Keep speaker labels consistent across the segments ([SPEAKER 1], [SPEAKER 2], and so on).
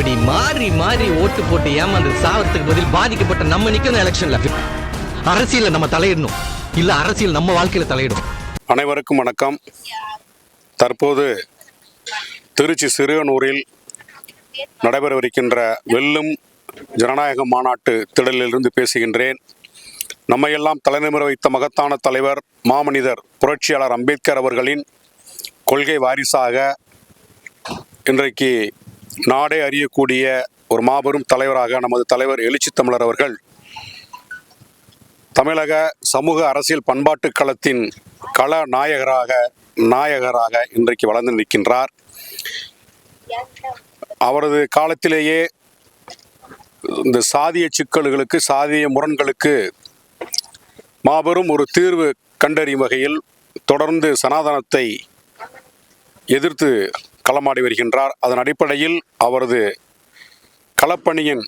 [SPEAKER 1] இப்படி மாறி மாறி ஓட்டு போட்டு ஏமாந்து சாவத்துக்கு பதில் பாதிக்கப்பட்ட நம்ம நிக்கணும் எலெக்ஷன்ல அரசியல்ல நம்ம தலையிடணும். இல்ல அரசியல் நம்ம வாழ்க்கையில தலையிடும்.
[SPEAKER 2] அனைவருக்கும் வணக்கம். தற்போது திருச்சி சிறுவனூரில் நடைபெறவிருக்கின்ற வெல்லும் ஜனநாயக மாநாட்டு திடலிலிருந்து பேசுகின்றேன். நம்மையெல்லாம் தலைநிமிர வைத்த மகத்தான தலைவர் மாமனிதர் புரட்சியாளர் அம்பேத்கர் அவர்களின் கொள்கை வாரிசாக இன்றைக்கு நாடே அறியக்கூடிய ஒரு மாபெரும் தலைவராக நமது தலைவர் எழுச்சி தமிழர் அவர்கள் தமிழக சமூக அரசியல் பண்பாட்டு களத்தின் கள நாயகராக நாயகராக இன்றைக்கு வளர்ந்து நிற்கின்றார். அவரது காலத்திலேயே இந்த சாதிய சிக்கல்களுக்கு சாதிய முரண்களுக்கு மாபெரும் ஒரு தீர்வு கண்டறியும் வகையில் தொடர்ந்து சனாதனத்தை எதிர்த்து களமாடி வருகின்றார். அதன் அடிப்படையில் அவரது களப்பணியின்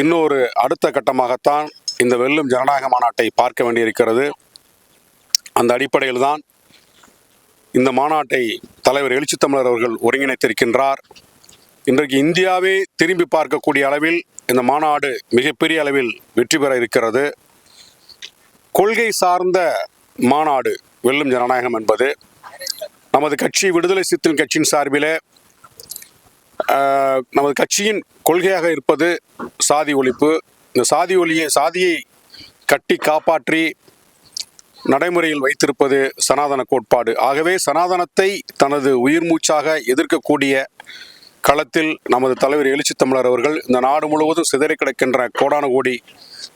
[SPEAKER 2] இன்னொரு அடுத்த கட்டமாகத்தான் இந்த வெல்லும் ஜனநாயக மாநாட்டை பார்க்க வேண்டியிருக்கிறது. அந்த அடிப்படையில் தான் இந்த மாநாட்டை தலைவர் எழுச்சி தமிழர் அவர்கள் ஒருங்கிணைத்திருக்கின்றார். இன்றைக்கு இந்தியாவே திரும்பி பார்க்கக்கூடிய அளவில் இந்த மாநாடு மிகப்பெரிய அளவில் வெற்றி பெற இருக்கிறது. கொள்கை சார்ந்த மாநாடு வெல்லும் ஜனநாயகம் என்பது நமது கட்சி விடுதலை சிறுத்தைகள் கட்சியின் சார்பிலே நமது கட்சியின் கொள்கையாக இருப்பது சாதி ஒழிப்பு. இந்த சாதி ஒளியை சாதியை கட்டி காப்பாற்றி நடைமுறையில் வைத்திருப்பது சனாதன கோட்பாடு. ஆகவே சனாதனத்தை தனது உயிர் மூச்சாக எதிர்க்கக்கூடிய களத்தில் நமது தலைவர் எழுச்சி தமிழர் அவர்கள் இந்த நாடு முழுவதும் சிதறி கிடக்கின்ற கோடான கோடி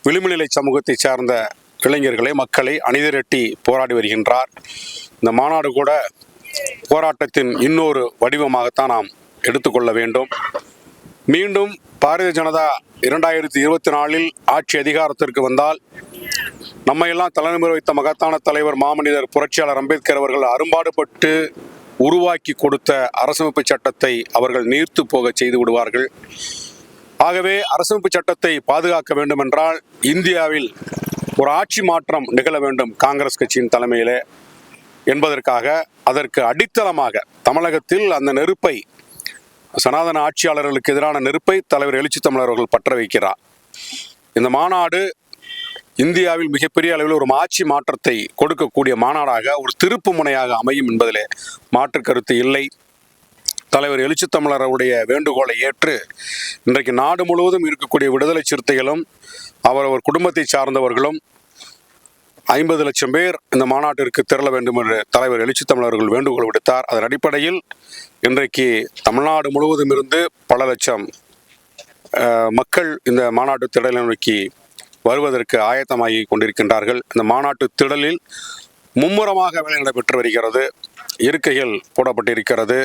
[SPEAKER 2] விளிம்புநிலை சமூகத்தைச் சார்ந்த இளைஞர்களை மக்களை அணிதிரட்டி போராடி வருகின்றார். இந்த மாநாடு கூட போராட்டத்தின் இன்னொரு வடிவமாகத்தான் நாம் எடுத்துக்கொள்ள வேண்டும். மீண்டும் பாரதிய ஜனதா இரண்டாயிரத்தி இருபத்தி நாலில் ஆட்சி அதிகாரத்திற்கு வந்தால் நம்மையெல்லாம் தலைநிமிர வைத்த மகத்தான தலைவர் மாமனிதர் புரட்சியாளர் அம்பேத்கர் அவர்கள் அரும்பாடுபட்டு உருவாக்கி கொடுத்த அரசமைப்பு சட்டத்தை அவர்கள் நீர்த்து போக செய்து விடுவார்கள். ஆகவே அரசமைப்பு சட்டத்தை பாதுகாக்க வேண்டும் என்றால் இந்தியாவில் ஒரு ஆட்சி மாற்றம் நிகழ வேண்டும் காங்கிரஸ் கட்சியின் தலைமையிலே. என்பதற்காக அதற்கு அடித்தளமாக தமிழகத்தில் அந்த நெருப்பை சனாதன ஆட்சியாளர்களுக்கு எதிரான நெருப்பை தலைவர் எழுச்சி தமிழர் அவர்கள் பற்ற வைக்கிறார் இந்த மாநாடு இந்தியாவில் மிகப்பெரிய அளவில் ஒரு ஆட்சி மாற்றத்தை கொடுக்கக்கூடிய மாநாடாக ஒரு திருப்பு முனையாக அமையும் என்பதிலே மாற்று கருத்து இல்லை. தலைவர் எழுச்சி தமிழருடைய வேண்டுகோளை ஏற்று இன்றைக்கு நாடு முழுவதும் இருக்கக்கூடிய விடுதலை சிறுத்தைகளும் அவரவர் குடும்பத்தை சார்ந்தவர்களும் ஐம்பது லட்சம் பேர் இந்த மாநாட்டிற்கு திரள வேண்டும் என்று தலைவர் எழுச்சி தமிழர்கள் வேண்டுகோள் விடுத்தார். அதன் அடிப்படையில் இன்றைக்கு தமிழ்நாடு முழுவதும் இருந்து பல லட்சம் மக்கள் இந்த மாநாட்டு திடலை நோக்கி வருவதற்கு ஆயத்தமாகி கொண்டிருக்கின்றார்கள். இந்த மாநாட்டு திடலில் மும்முரமாக வேலை நடைபெற்று வருகிறது. இருக்கைகள் போடப்பட்டிருக்கிறது.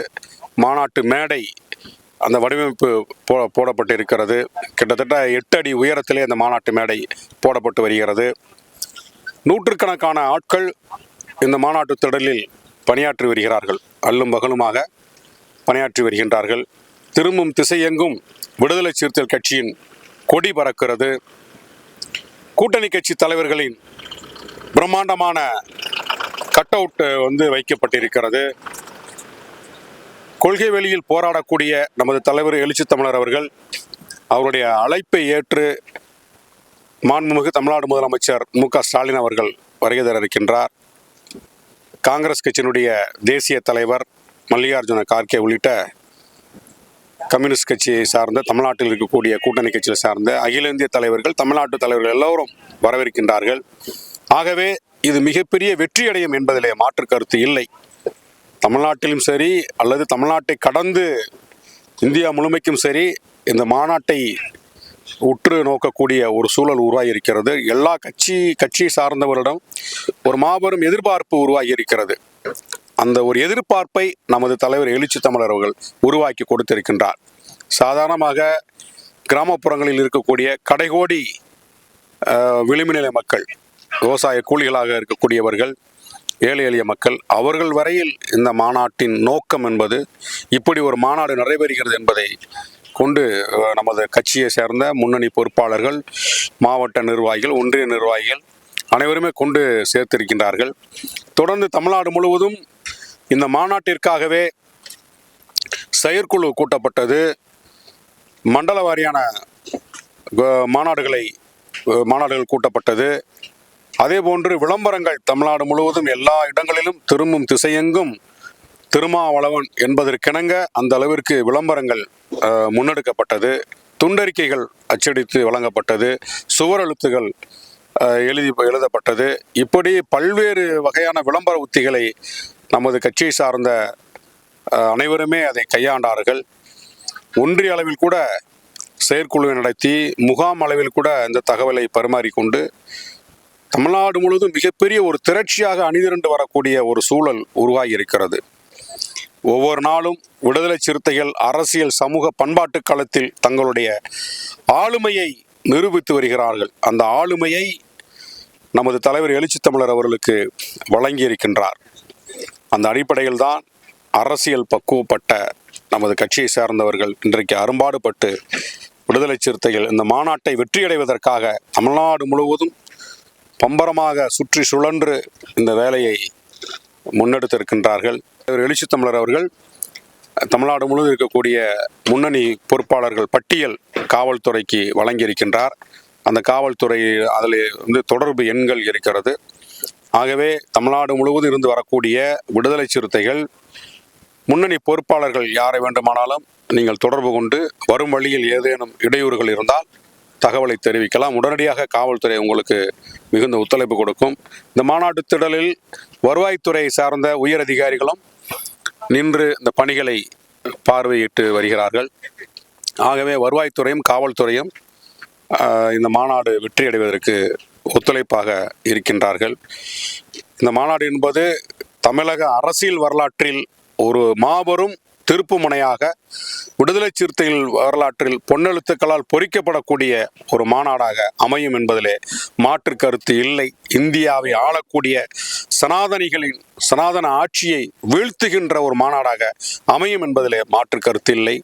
[SPEAKER 2] மாநாட்டு மேடை அந்த வடிவமைப்பு போ போடப்பட்டிருக்கிறது. கிட்டத்தட்ட எட்டு அடி உயரத்திலே அந்த மாநாட்டு மேடை போடப்பட்டு வருகிறது. நூற்றுக்கணக்கான ஆட்கள் இந்த மாநாட்டு திடலில் பணியாற்றி வருகிறார்கள். அல்லும் பகலுமாக பணியாற்றி வருகின்றார்கள். திரும்பும் திசையெங்கும் விடுதலை சிறுத்தைகள் கட்சியின் கொடி பறக்கிறது. கூட்டணி கட்சி தலைவர்களின் பிரம்மாண்டமான கட் அவுட் வந்து வைக்கப்பட்டிருக்கிறது. கொள்கை வெளியில் போராடக்கூடிய நமது தலைவர் எழுச்சி தமிழர் அவர்கள் அவருடைய அழைப்பை ஏற்று மாண்புமிகு தமிழ்நாடு முதலமைச்சர் மு க ஸ்டாலின் அவர்கள் வருகை தர இருக்கின்றார். காங்கிரஸ் கட்சியினுடைய தேசிய தலைவர் மல்லிகார்ஜுன கார்கே உள்ளிட்ட கம்யூனிஸ்ட் கட்சியை சார்ந்த தமிழ்நாட்டில் இருக்கக்கூடிய கூட்டணி கட்சியை சார்ந்த அகில இந்திய தலைவர்கள் தமிழ்நாட்டு தலைவர்கள் எல்லோரும் வரவிருக்கின்றார்கள். ஆகவே இது மிகப்பெரிய வெற்றியடையும் என்பதிலே மாற்று கருத்து இல்லை. தமிழ்நாட்டிலும் சரி அல்லது தமிழ்நாட்டை கடந்து இந்தியா முழுமைக்கும் சரி இந்த மாநாட்டை உற்று நோக்கக்கூடிய ஒரு சூழல் உருவாகி இருக்கிறது எல்லா கட்சி கட்சியை சார்ந்தவரிடம் ஒரு மாபெரும் எதிர்பார்ப்பு உருவாகி இருக்கிறது அந்த ஒரு எதிர்பார்ப்பை நமது தலைவர் எழுச்சி தமிழர் அவர்கள் உருவாக்கி கொடுத்திருக்கின்றார். சாதாரணமாக கிராமப்புறங்களில் இருக்கக்கூடிய கடைகோடி அஹ், விளிம்புநிலை மக்கள் விவசாய கூலிகளாக இருக்கக்கூடியவர்கள் ஏழை எளிய மக்கள் அவர்கள் வரையில் இந்த மாநாட்டின் நோக்கம் என்பது இப்படி ஒரு மாநாடு நடைபெறுகிறது என்பதை கொண்டு நமது கட்சியை சேர்ந்த முன்னணி பொறுப்பாளர்கள் மாவட்ட நிர்வாகிகள் ஒன்றிய நிர்வாகிகள் அனைவருமே கொண்டு சேர்த்திருக்கின்றார்கள். தொடர்ந்து தமிழ்நாடு முழுவதும் இந்த மாநாட்டிற்காகவே செயற்குழு கூட்டப்பட்டது. மண்டல வாரியான மாநாடுகளை மாநாடுகள் கூட்டப்பட்டது. அதே போன்று விளம்பரங்கள் தமிழ்நாடு முழுவதும் எல்லா இடங்களிலும் திரும்பும் திசையெங்கும் திருமாவளவன் என்பதற்கிணங்க அந்த அளவிற்கு விளம்பரங்கள் முன்னெடுக்கப்பட்டது. துண்டறிக்கைகள் அச்சடித்து வழங்கப்பட்டது. சுவரெழுத்துகள் எழுதி எழுதப்பட்டது. இப்படி பல்வேறு வகையான விளம்பர உத்திகளை நமது கட்சியை சார்ந்த அனைவருமே அதை கையாண்டார்கள். ஒன்றிய அளவில் கூட செயற்குழுவை நடத்தி முகாம் அளவில் கூட இந்த தகவலை பரிமாறிக்கொண்டு தமிழ்நாடு முழுவதும் மிகப்பெரிய ஒரு திரட்சியாக அணிதிரண்டு வரக்கூடிய ஒரு சூழல் உருவாகி இருக்கிறது ஒவ்வொரு நாளும் விடுதலை சிறுத்தைகள் அரசியல் சமூக பண்பாட்டு களத்தில் தங்களுடைய ஆளுமையை நிரூபித்து வருகிறார்கள். அந்த ஆளுமையை நமது தலைவர் எழுச்சி தமிழர் அவர்களுக்கு வழங்கியிருக்கின்றார். அந்த அடிப்படையில் தான் அரசியல் பக்குவப்பட்ட நமது கட்சியை சார்ந்தவர்கள் இன்றைக்கு அரும்பாடுபட்டு விடுதலை சிறுத்தைகள் இந்த மாநாட்டை வெற்றியடைவதற்காக தமிழ்நாடு முழுவதும் பம்பரமாக சுற்றி சுழன்று இந்த வேலையை முன்னெடுத்திருக்கின்றார்கள். தலைவர் எழுச்சி தமிழர் அவர்கள் தமிழ்நாடு முழுவதும் இருக்கக்கூடிய முன்னணி பொறுப்பாளர்கள் பட்டியல் காவல்துறைக்கு வழங்கியிருக்கின்றார். அந்த காவல்துறை அதில் வந்து தொடர்பு எண்கள் இருக்கிறது. ஆகவே தமிழ்நாடு முழுவதும் இருந்து வரக்கூடிய விடுதலை சிறுத்தைகள் முன்னணி பொறுப்பாளர்கள் யாரை வேண்டுமானாலும் நீங்கள் தொடர்பு கொண்டு வரும் வழியில் ஏதேனும் இடையூறுகள் இருந்தால் தகவலை தெரிவிக்கலாம். உடனடியாக காவல்துறை உங்களுக்கு மிகுந்த ஒத்துழைப்பு கொடுக்கும். இந்த மாநாட்டு திடலில் வருவாய்த்துறை சார்ந்த உயர் அதிகாரிகளும் நின்று இந்த பணிகளை பார்வையிட்டு வருகிறார்கள். ஆகவே வருவாய்த்துறையும் காவல்துறையும் இந்த மாநாடு வெற்றியடைவதற்கு ஒத்துழைப்பாக இருக்கின்றார்கள். இந்த மாநாடு என்பது தமிழக அரசியல் வரலாற்றில் ஒரு மாபெரும் திருப்புமுனையாக விடுதலை சிறுத்தைகள் வரலாற்றில் பொன்னெழுத்துக்களால் பொறிக்கப்படக்கூடிய ஒரு மாநாடாக அமையும் என்பதிலே மாற்று கருத்து இல்லை. இந்தியாவை ஆளக்கூடிய சனாதனிகளின் சனாதன ஆட்சியை வீழ்த்துகின்ற ஒரு மாநாடாக அமையும் என்பதிலே மாற்று கருத்து இல்லை.